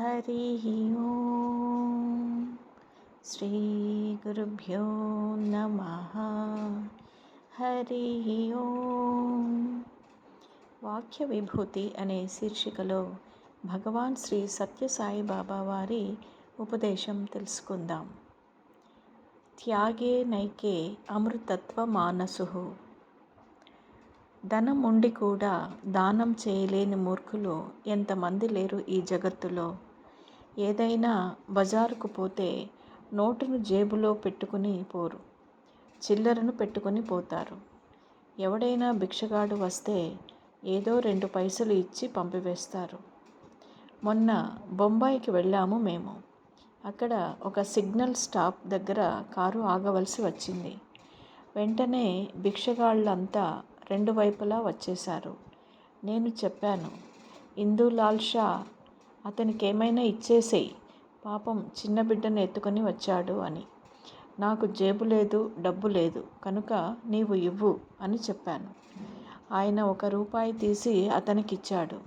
హరి ఓం శ్రీ గురుభ్యో నమ హరి ఓం వాక్య విభూతి అనే శీర్షికలో భగవాన్ శ్రీ సత్యసాయి బాబా వారి ఉపదేశం తెలుసుకుందాం. త్యాగే నైకే అమృతత్వ మానసు। ధనం ఉండి కూడా దానం చేయలేని మూర్ఖులు ఎంతమంది లేరు ఈ జగత్తులో? ఏదైనా బజారుకు పోతే నోటును జేబులో పెట్టుకుని పోరు. చిల్లరను పెట్టుకొని పోతారు. ఎవడైనా భిక్షగాడు వస్తే ఏదో రెండు పైసలు ఇచ్చి పంపివేస్తారు. మొన్న బొంబాయికి వెళ్ళాము మేము. అక్కడ ఒక సిగ్నల్ స్టాప్ దగ్గర కారు ఆగవలసి వచ్చింది. వెంటనే భిక్షగాళ్ళంతా రెండు వైపులా వచ్చేశారు. నేను చెప్పాను ఇందూలాల్ షా అతనికి ఏమైనా ఇచ్చేసేయి. పాపం చిన్న బిడ్డను ఎత్తుకొని వచ్చాడు అని. నాకు జేబు లేదు డబ్బు లేదు కనుక నీవు ఇవ్వు అని చెప్పాను. ఆయన ఒక రూపాయి తీసి అతనికి ఇచ్చాడు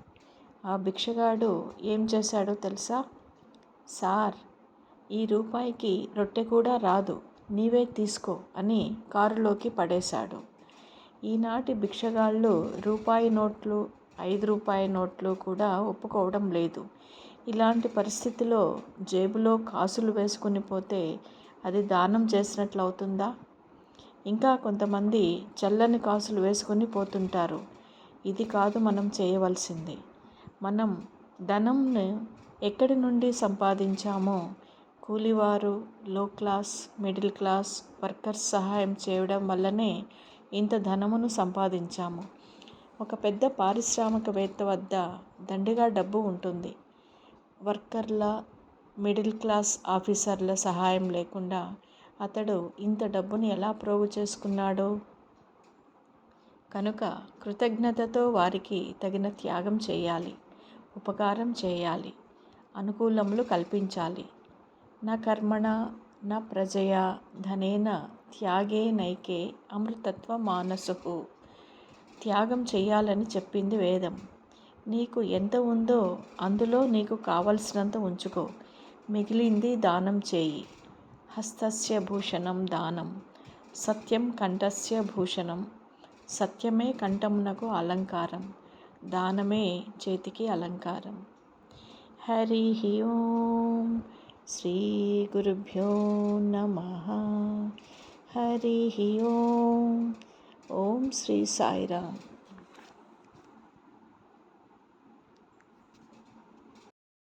ఆ భిక్షగాడు ఏం చేశాడో తెలుసా? సార్ ఈ రూపాయికి రొట్టె కూడా రాదు నీవే తీసుకో అని కారులోకి పడేశాడు. ఈనాటి భిక్షగాళ్ళు రూపాయి నోట్లు ఐదు రూపాయి నోట్లు కూడా ఒప్పుకోవడం లేదు. ఇలాంటి పరిస్థితిలో జేబులో కాసులు వేసుకుని పోతే అది దానం చేసినట్లు అవుతుందా ఇంకా కొంతమంది చల్లని కాసులు వేసుకొని పోతుంటారు. ఇది కాదు మనం చేయవలసింది. మనం ధనంను ఎక్కడి నుండి సంపాదించామో కూలివారు లో క్లాస్ మిడిల్ క్లాస్ వర్కర్స్ సహాయం చేయడం వల్లనే ఇంత ధనమును సంపాదించాము. ఒక పెద్ద పారిశ్రామికవేత్త వద్ద దండిగా డబ్బు ఉంటుంది. వర్కర్ల మిడిల్ క్లాస్ ఆఫీసర్ల సహాయం లేకుండా అతడు ఇంత డబ్బుని ఎలా ప్రోగు చేసుకున్నాడో? కనుక కృతజ్ఞతతో వారికి తగిన త్యాగం చేయాలి ఉపకారం చేయాలి అనుకూలములు కల్పించాలి. నా కర్మణ నా ప్రజయ ధనేన త్యాగే నైకే అమృతత్వ మానసు. త్యాగం చేయాలని చెప్పింది వేదం. నీకు ఎంత ఉందో అందులో నీకు కావలసినంత ఉంచుకో. మిగిలింది దానం చేయి. హస్తస్య భూషణం దానం. సత్యం కంఠస్య భూషణం. సత్యమే కంఠమునకు అలంకారం. దానమే చేతికి అలంకారం. హరి ఓం శ్రీ గురుభ్యో నమ. హరి ఓం ఓం శ్రీ సాయిరామ్.